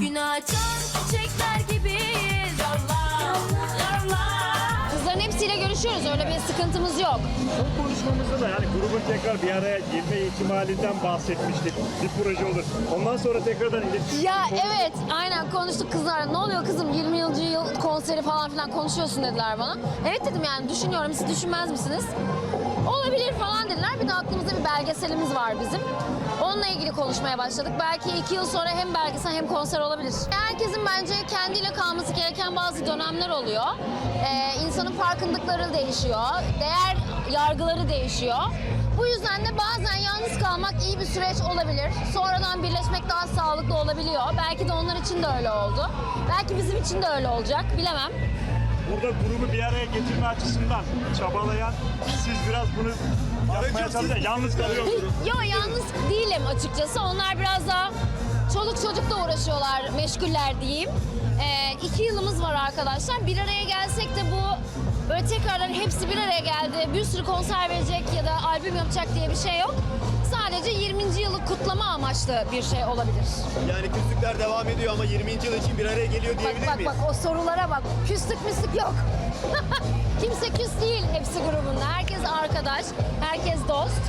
Gün açan çiçekler gibiyiz Kızların hepsiyle görüşüyoruz. Öyle bir sıkıntımız yok. Son konuşmamızda da yani grubun tekrar bir araya girme ihtimalinden bahsetmiştik. Bir proje olur. Ondan sonra tekrardan iletişim. Ya evet aynen konuştuk kızlarla. Ne oluyor kızım 20 yılcı yıl konseri falan filan konuşuyorsun dediler bana. Evet dedim yani düşünüyorum siz düşünmez misiniz? Olabilir falan dediler. Bir de aklımızda bir belgeselimiz var bizim. Onunla ilgili konuşmaya başladık. Belki iki yıl sonra hem belgesel hem konser olabilir. Herkesin bence kendiyle kalması gereken bazı dönemler oluyor. Ee, insanın farkındıkları değişiyor. Değer yargıları değişiyor. Bu yüzden de bazen yalnız kalmak iyi bir süreç olabilir. Sonradan birleşmek daha sağlıklı olabiliyor. Belki de onlar için de öyle oldu. Belki bizim için de öyle olacak. Bilemem. Burada grubu bir araya getirme açısından çabalayan siz biraz bunu yapmaya çalışırken yalnız kalıyorsunuz. Yo yalnız değilim açıkçası. Onlar biraz daha çoluk çocukla uğraşıyorlar, meşguller diyeyim. Ee, iki yılımız var arkadaşlar. Bir araya gelsek de bu böyle tekrardan hepsi bir araya geldi. Bir sürü konser verecek ya da albüm yapacak diye bir şey yok. Sadece 20. yılı kutlama amaçlı bir şey olabilir. Yani küslükler devam ediyor ama 20. yıl için bir araya geliyor Bak diyebilir bak miyiz? bak o sorulara bak. Küslük müslük yok. Kimse küs değil hepsi grubunda. Herkes arkadaş, herkes dost.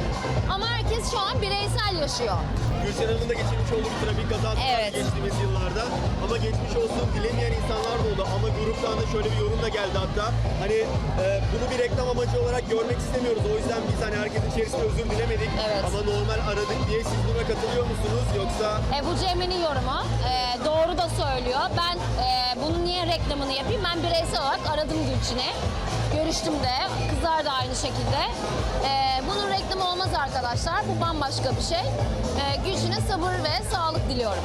Ama herkes şu an bireysel yaşıyor. Gülşen Hanım'ın da geçirmiş olduğu bir trafik kazası Evet. geçtiğimiz yıllarda. Ama geçmiş olsun dilemeyen insanlar da oldu. Ama gruptan da şöyle bir yorum da geldi hatta. Hani e, bunu bir reklam amacı olarak görmek istemiyoruz. O yüzden biz hani herkesin içerisinde özür dilemedik. Evet. Ama normal aradık diye siz buna katılıyor musunuz? Yoksa E, bu Cemre'nin yorumu. E, doğru da söylüyor. Ben e, bunun niye reklamını yapayım? Ben bireysel olarak aradım Gülçin'i. Görüştüm de. Kızlar da aynı şekilde. E, bunun reklamı olmaz arkadaşlar. Bu bambaşka bir şey. E, Gülçin'e sabır ve sağlık diliyorum.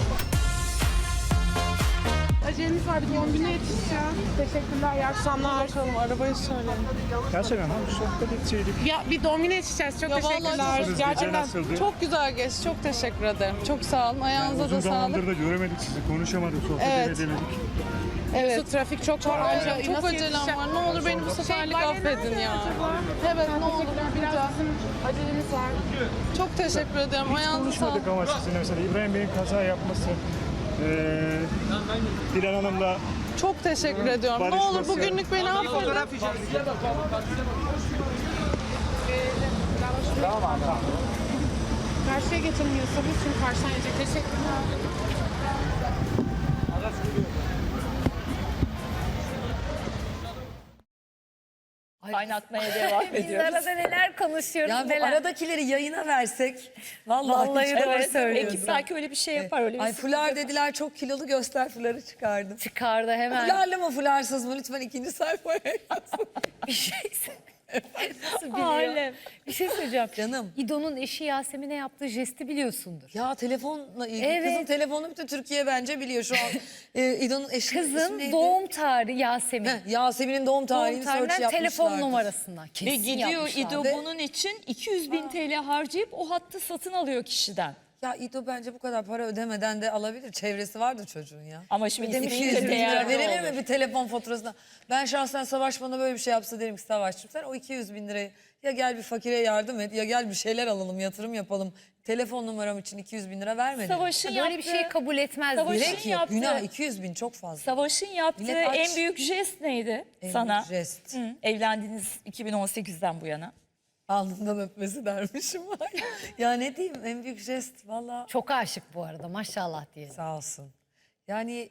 Acelemiz var bir doğum gününe yetişeceğiz. Teşekkürler, iyi akşamlar. Bakalım arabayı söyleyin. Gerçekten ha bir sohbet etseydik. Ya bir doğum gününe yetişeceğiz. Çok teşekkürler. Gece Gerçekten nasıldı? çok güzel geçti. Çok teşekkür ederim. Çok sağ olun. Ayağınıza Uzun da zamandır sağlık. da göremedik sizi, konuşamadık, sohbet Evet. edemedik. Evet. Su trafik çok var. Ancak Çok acelem var. Ne olur beni bu seferlik affedin ya. Evet ne olur biraz bizim acelemiz var. Çok teşekkür ederim. Ayağınıza sağlık. Konuşmadık ama sizinle mesela İbrahim Bey'in kaza yapması, eee Dilan Hanım'la Çok teşekkür ediyorum. Ne Barışması. olur bugünlük beni affedin. Karşıya Yusuf. Çünkü karşıdan yiyecek. Teşekkürler. Kaynatmaya devam Biz ediyoruz. arada neler konuşuyoruz Ya bu neler. aradakileri yayına versek vallahi, Vallahi çok doğru söylüyoruz. söylüyorsun. Ekip belki öyle bir şey yapar. Öyle bir Ay fular dediler çok kilolu göster fuları çıkardım. Çıkardı hemen. Fularlı mı fularsız mı lütfen ikinci sayfaya yazsın. Bir şey Nasıl biliyor? Alem. Bir şey söyleyeceğim. Canım. İdo'nun eşi Yasemin'e yaptığı jesti biliyorsundur. Ya telefonla ilgili Evet. kızın telefonu bütün Türkiye bence biliyor şu an. Ee, İdo'nun eşi Kızın doğum tarihi Yasemin. Heh, Yasemin'in doğum tarihini doğum search tarihinden telefon numarasından. Ve Kesin gidiyor yapmışlar. İdo bunun için 200 bin TL harcayıp o hattı satın alıyor kişiden. Ya İdo bence bu kadar para ödemeden de alabilir. Çevresi vardır çocuğun ya. Ama şimdi Demiş isteyince 200 bin lira olur. mi bir telefon faturasına? Ben şahsen Savaş bana böyle bir şey yapsa derim ki Savaş'cığım sen o 200 bin lirayı ya gel bir fakire yardım et ya gel bir şeyler alalım yatırım yapalım. Telefon numaram için 200 bin lira verme derim. Savaş'ın Böyle yaptığı, bir şeyi kabul etmez. Savaş'ın. Gerek yok yaptığı- günah 200 bin çok fazla. Savaş'ın yaptığı Millet aç. en büyük jest neydi En sana? büyük jest. Hı, evlendiniz 2018'den bu yana. Alnından öpmesi dermişim. ya ne diyeyim en büyük jest valla Çok aşık bu arada maşallah diye. sağ olsun. Yani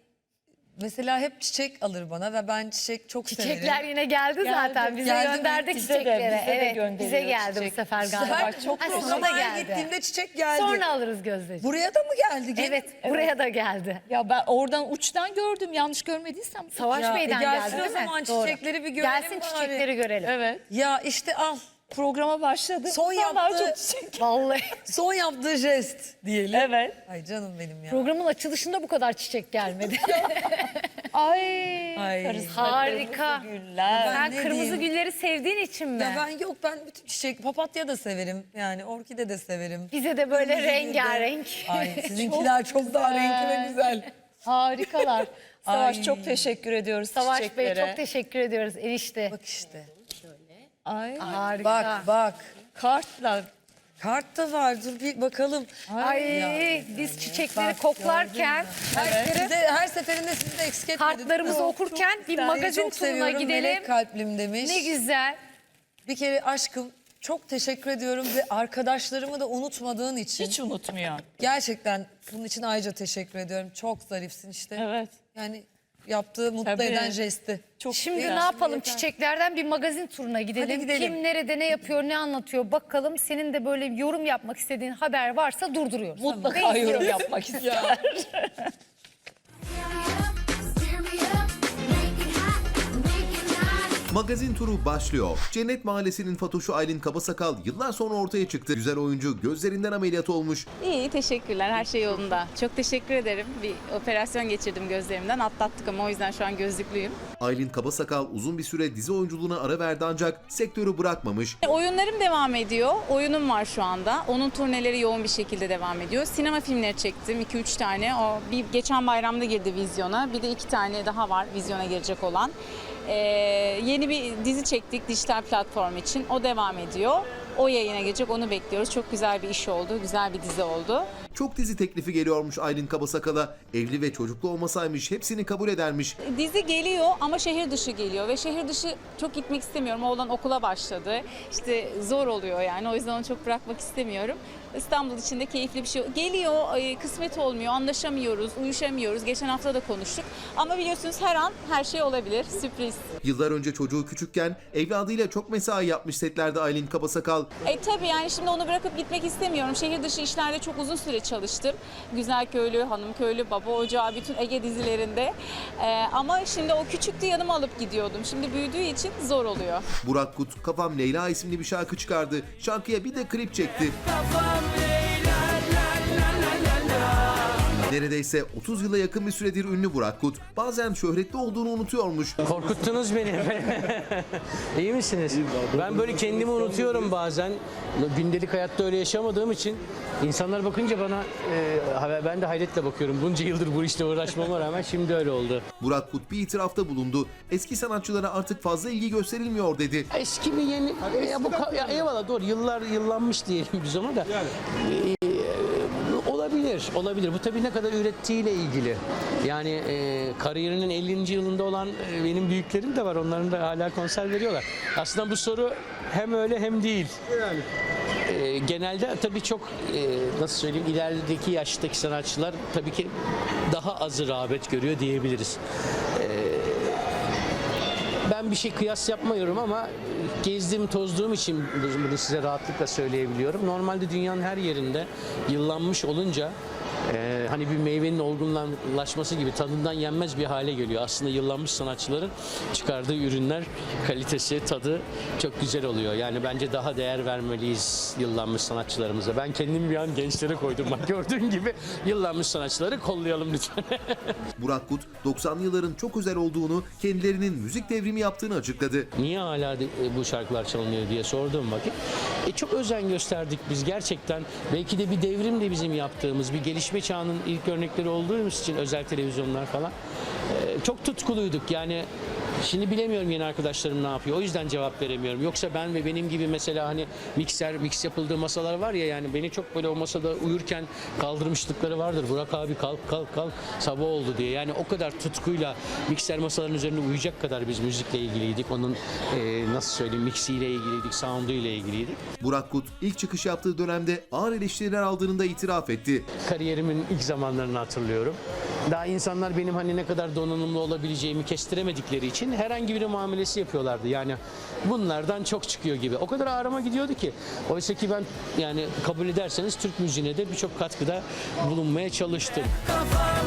mesela hep çiçek alır bana ve ben çiçek çok severim. Çiçekler yine geldi, zaten. Bize Geldi Bize de, çiçekleri. bize de evet, gönderiyor bize geldi çiçek. bu sefer galiba. her çok Ha, programaya geldi. gittiğimde çiçek geldi. Sonra alırız Gözdeciğim. Buraya da mı geldi? Gel- Evet, buraya da geldi. Ya ben oradan uçtan gördüm yanlış görmediysem. Savaş Ya, Bey'den e gelsin geldi o değil mi? zaman Doğru. çiçekleri bir görelim Gelsin bari. çiçekleri görelim. Evet. Ya işte al. Programa başladı. Son yaptığı- çok çiçek. Vallahi. Son yaptığı jest diyelim. Evet. Ay canım benim ya. Programın açılışında bu kadar çiçek gelmedi. Ay. Ay. Harika. Güller. Ben Sen ne kırmızı diyeyim? gülleri sevdiğin için mi? Ya ben yok ben bütün çiçek papatya da severim. Yani orkide de severim. Bize de böyle Kırmızı rengarenk. Ay sizinkiler çok, daha renkli ve güzel. Harikalar. Savaş Ay. çok teşekkür ediyoruz Savaş Bey çiçeklere. çok teşekkür ediyoruz enişte. Bak işte. Ay. Harika. Bak bak. Kartlar. Kart da var dur bir bakalım. Ay Ya. biz çiçekleri Bak, koklarken Herkese, seferinde sizi de eksik. Kartlarımızı okurken bir Seni magazin çok turuna seviyorum, gidelim. Melek kalplim demiş. Ne güzel. Bir kere aşkım çok teşekkür ediyorum ve arkadaşlarımı da unutmadığın için. Hiç unutmuyor. Gerçekten bunun için ayrıca teşekkür ediyorum. Çok zarifsin işte. Evet. Yani yaptığı mutlu Tabii. eden jesti. Çok Şimdi ne yapalım çiçeklerden bir magazin turuna gidelim. Hadi gidelim. Kim nerede ne yapıyor ne anlatıyor bakalım. Senin de böyle yorum yapmak istediğin haber varsa durduruyoruz. Mutlaka yorum yapmak ister. Magazin turu başlıyor. Cennet Mahallesi'nin Fatoşu Aylin Kabasakal yıllar sonra ortaya çıktı. Güzel oyuncu gözlerinden ameliyat olmuş. İyi, teşekkürler. Her şey yolunda. Çok teşekkür ederim. Bir operasyon geçirdim gözlerimden. Atlattık ama o yüzden şu an gözlüklüyüm. Aylin Kabasakal uzun bir süre dizi oyunculuğuna ara verdi ancak sektörü bırakmamış. Oyunlarım devam ediyor. Oyunum var şu anda. Onun turneleri yoğun bir şekilde devam ediyor. Sinema filmleri çektim. 2-3 tane. O bir geçen bayramda girdi vizyona. Bir de iki tane daha var vizyona girecek olan. Ee, yeni bir dizi çektik dijital platform için. O devam ediyor. O yayına gelecek. Onu bekliyoruz. Çok güzel bir iş oldu. Güzel bir dizi oldu. Çok dizi teklifi geliyormuş Aylin Kabasakal'a. Evli ve çocuklu olmasaymış hepsini kabul edermiş. Dizi geliyor ama şehir dışı geliyor ve şehir dışı çok gitmek istemiyorum. Oğlan okula başladı. İşte zor oluyor yani o yüzden onu çok bırakmak istemiyorum. İstanbul için de keyifli bir şey. Geliyor, ay, kısmet olmuyor, anlaşamıyoruz, uyuşamıyoruz. Geçen hafta da konuştuk. Ama biliyorsunuz her an her şey olabilir. Sürpriz. Yıllar önce çocuğu küçükken evladıyla çok mesai yapmış setlerde Aylin Kabasakal. E tabii yani şimdi onu bırakıp gitmek istemiyorum. Şehir dışı işlerde çok uzun süre çalıştım. Güzel Köylü, Hanım Köylü, Baba Ocağı, bütün Ege dizilerinde. E, ama şimdi o küçüktü yanıma alıp gidiyordum. Şimdi büyüdüğü için zor oluyor. Burak Kut Kafam Leyla isimli bir şarkı çıkardı. Şarkıya bir de klip çekti. Neredeyse 30 yıla yakın bir süredir ünlü Burak Kut bazen şöhretli olduğunu unutuyormuş. Korkuttunuz beni. İyi misiniz? Ben böyle kendimi unutuyorum bazen. Gündelik hayatta öyle yaşamadığım için insanlar bakınca bana e, ben de hayretle bakıyorum. Bunca yıldır bu işle uğraşmama rağmen şimdi öyle oldu. Burak Kut bir itirafta bulundu. Eski sanatçılara artık fazla ilgi gösterilmiyor dedi. Eski mi yeni? Ya bu ya eyvallah doğru yıllar yıllanmış diyelim biz ona da. Ee, olabilir, olabilir. Bu tabii ne kadar ürettiğiyle ilgili. Yani e, kariyerinin 50. yılında olan e, benim büyüklerim de var. Onların da hala konser veriyorlar. Aslında bu soru hem öyle hem değil. E, genelde tabii çok e, nasıl söyleyeyim ilerideki yaştaki sanatçılar tabii ki daha az rağbet görüyor diyebiliriz. Ben bir şey kıyas yapmıyorum ama gezdiğim tozduğum için bunu size rahatlıkla söyleyebiliyorum. Normalde dünyanın her yerinde yıllanmış olunca e, hani bir meyvenin olgunlaşması gibi tadından yenmez bir hale geliyor. Aslında yıllanmış sanatçıların çıkardığı ürünler kalitesi, tadı çok güzel oluyor. Yani bence daha değer vermeliyiz yıllanmış sanatçılarımıza. Ben kendimi bir an gençlere koydum bak gördüğün gibi yıllanmış sanatçıları kollayalım lütfen. Burak Kut 90'lı yılların çok özel olduğunu, kendilerinin müzik devrimi yaptığını açıkladı. niye hala e, bu şarkılar çalınıyor diye sorduğum vakit e, çok özen gösterdik biz gerçekten. Belki de bir devrim de bizim yaptığımız bir gelişme çağının ilk örnekleri olduğumuz için özel televizyonlar falan e, çok tutkuluyduk. Yani Şimdi bilemiyorum yeni arkadaşlarım ne yapıyor. O yüzden cevap veremiyorum. Yoksa ben ve benim gibi mesela hani mikser, mix yapıldığı masalar var ya yani beni çok böyle o masada uyurken kaldırmışlıkları vardır. Burak abi kalk kalk kalk sabah oldu diye. Yani o kadar tutkuyla mikser masaların üzerinde uyuyacak kadar biz müzikle ilgiliydik. Onun e, nasıl söyleyeyim mixiyle ilgiliydik, sound'u ile ilgiliydik. Burak Kut ilk çıkış yaptığı dönemde ağır eleştiriler aldığını da itiraf etti. Kariyerimin ilk zamanlarını hatırlıyorum. Daha insanlar benim hani ne kadar donanımlı olabileceğimi kestiremedikleri için herhangi bir muamelesi yapıyorlardı. Yani bunlardan çok çıkıyor gibi. O kadar ağrıma gidiyordu ki. Oysa ki ben yani kabul ederseniz Türk müziğine de birçok katkıda bulunmaya çalıştım. Kafam